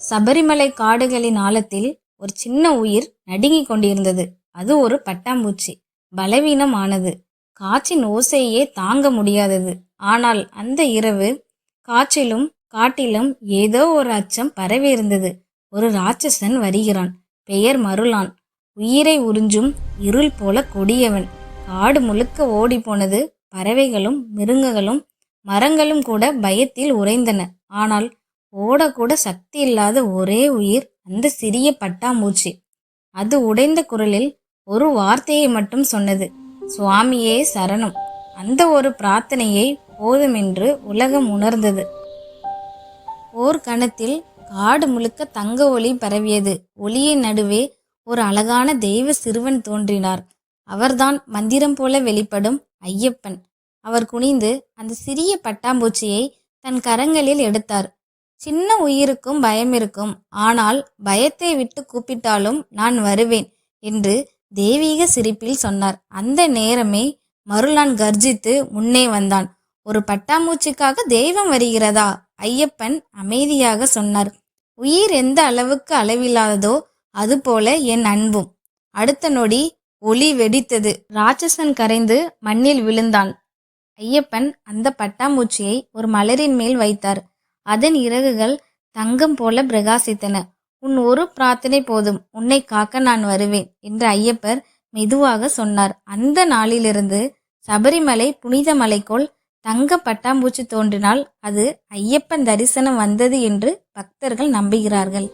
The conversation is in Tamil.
சபரிமலை காடுகளின் ஆழத்தில் ஒரு சின்ன உயிர் நடுங்கிக் கொண்டிருந்தது. அது ஒரு பட்டாம்பூச்சி. பலவீனமானது. காற்றின் ஓசையே தாங்க முடியாதது. ஆனால் அந்த இரவு காற்றிலும் காட்டிலும் ஏதோ ஒரு அச்சம் பரவியிருந்தது ஒரு ராட்சசன் வருகிறான். பெயர் மருளான். உயிரை உறிஞ்சும் இருள் போல கொடியவன். காடு முழுக்க ஓடிப்போனது பறவைகளும் மிருகங்களும் மரங்களும் கூட பயத்தில் உறைந்தன. ஆனால் ஓடக்கூட சக்தி இல்லாத ஒரே உயிர் அந்த சிறிய பட்டாம்பூச்சி. அது உடைந்த குரலில் ஒரு வார்த்தையை மட்டும் சொன்னது. சுவாமியே சரணம். அந்த ஒரு பிரார்த்தனையை போதுமென்று உலகம் உணர்ந்தது. ஓர் கணத்தில் காடு முழுக்க தங்க ஒளி பரவியது. ஒளியின் நடுவே ஒரு அழகான தெய்வ சிறுவன் தோன்றினார். அவர்தான் மந்திரம் போல வெளிப்படும் ஐயப்பன். அவர் குனிந்து அந்த சிறிய பட்டாம்பூச்சியை தன் கரங்களில் எடுத்தார். சின்ன உயிருக்கும் பயம் இருக்கும். ஆனால் பயத்தை விட்டு கூப்பிட்டாலும் நான் வருவேன் என்று தெய்வீக சிரிப்பில் சொன்னார். அந்த நேரமே மருளான் கர்ஜித்து முன்னே வந்தான். ஒரு பட்டாம்பூச்சிக்காக தெய்வம் வருகிறதா? ஐயப்பன் அமைதியாக சொன்னார். உயிர் எந்த அளவுக்கு அளவில்லாததோ அதுபோல என் அன்பும். அடுத்த நொடி ஒளி வெடித்தது. ராட்சசன் கரைந்து மண்ணில் விழுந்தான். ஐயப்பன் அந்த பட்டாம்பூச்சியை ஒரு மலரின் மேல் வைத்தார். அதன் இறகுகள் தங்கம் போல பிரகாசித்தன. உன் ஒரு பிரார்த்தனை போதும். உன்னை காக்க நான் வருவேன் என்று ஐயப்பர் மெதுவாக சொன்னார். அந்த நாளிலிருந்து சபரிமலை புனித மலைக்குள் தங்க பட்டாம்பூச்சி தோன்றினால் அது ஐயப்பன் தரிசனம் வந்தது என்று பக்தர்கள் நம்புகிறார்கள்.